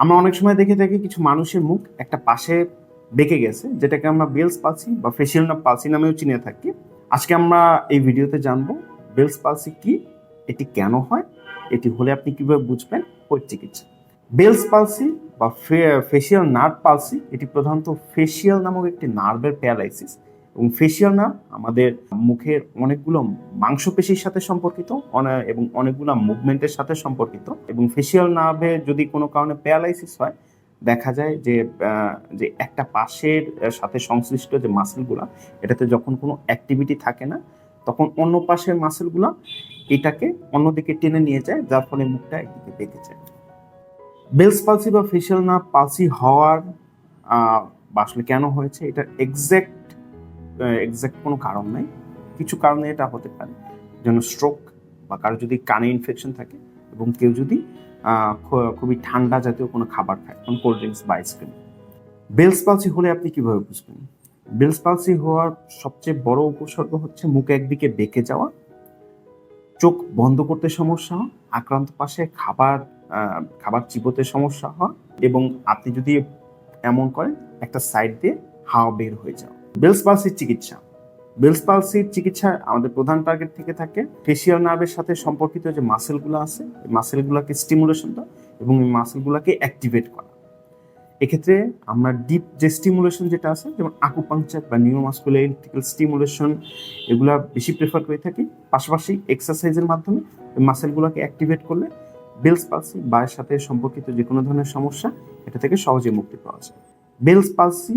আমরা অনেক সময় দেখে থাকি কিছু মানুষের মুখ একটা পাশে বেঁকে গেছে, যেটাকে আমরা বেলস পালসি বা ফেসিয়াল নার্ভ পালসি নামেও চিনে থাকি। আজকে আমরা এই ভিডিওতে জানব বেলস পালসি কি, এটি কেন হয়, এটি হলে আপনি কীভাবে বুঝবেন ওই চিকিৎসা। বেলস পালসি বা ফেসিয়াল নার্ভ পালসি, এটি প্রধানত ফেসিয়াল নামক একটি নার্ভের প্যারালাইসিস এবং ফেসিয়াল নার্ভ আমাদের মুখের অনেকগুলো মাংসপেশির সাথে সম্পর্কিত এবং অনেকগুলো মুভমেন্টের সাথে সম্পর্কিত এবং ফেসিয়াল নার্ভে যদি কোনো কারণে প্যারালাইসিস হয়, দেখা যায় যে যে একটা পাশের সাথে সংশ্লিষ্ট যে মাসেলগুলো এটাতে যখন কোনো অ্যাক্টিভিটি থাকে না, তখন অন্য পাশের মাসেলগুলো এটাকে অন্যদিকে টেনে নিয়ে যায়, যার ফলে মুখটা একদিকে বেঁকে যায়। বেলস পালসি বা ফেসিয়াল নার্ভ পালসি হওয়ার বা আসলে কেন হয়েছে, এটা এক্স্যাক্ট এক্স্যাক্ট কোনো কারণ নাই। কিছু কারণে এটা হতে পারে। যেন স্ট্রোক বা কারও যদি কানে ইনফেকশন থাকে এবং কেউ যদি খুবই ঠান্ডা জাতীয় কোনো খাবার খায়, যেমন কোল্ড ড্রিঙ্কস বা আইসক্রিম বেলস পালসি হলে আপনি কীভাবে বুঝবেন? বেলস পালসি হওয়ার সবচেয়ে বড় উপসর্গ হচ্ছে মুখ একদিকে বেঁকে যাওয়া, চোখ বন্ধ করতে সমস্যা আক্রান্ত পাশে খাবার খাবার চিবোতে সমস্যা হওয়া এবং আপনি যদি এমন করেন, একটা সাইড দিয়ে হাওয়া বের হয়ে যাওয়া। বেলস পালসির চিকিৎসা। বেলস পালসির চিকিৎসা আমাদের প্রধান টার্গেট থেকে থাকে ফেসিয়াল নার্ভের সাথে সম্পর্কিত যে মাসেলগুলো আছে মাসেলগুলোকে স্টিমুলেশন দেওয়া এবং এই মাসেলগুলোকে অ্যাক্টিভেট করা। এক্ষেত্রে আমরা ডিপ যে স্টিমুলেশন যেটা আছে, যেমন আকুপাংচার বা নিউরোমাস্কুলার ইলেকট্রিক্যাল স্টিমুলেশন এগুলা বেশি প্রেফার করে থাকি। পাশাপাশি এক্সারসাইজের মাধ্যমে মাসেলগুলোকে অ্যাক্টিভেট করলে বেলস পালসি বা এর সাথে সম্পর্কিত যে কোনো ধরনের সমস্যা, এটা থেকে সহজে মুক্তি পাওয়া যায়। বেলস পালসি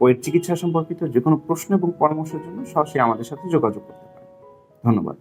এর চিকিৎসা সম্পর্কিত যে কোনো প্রশ্ন এবং পরামর্শের জন্য সরাসরি আমাদের সাথে যোগাযোগ করতে পারেন। ধন্যবাদ।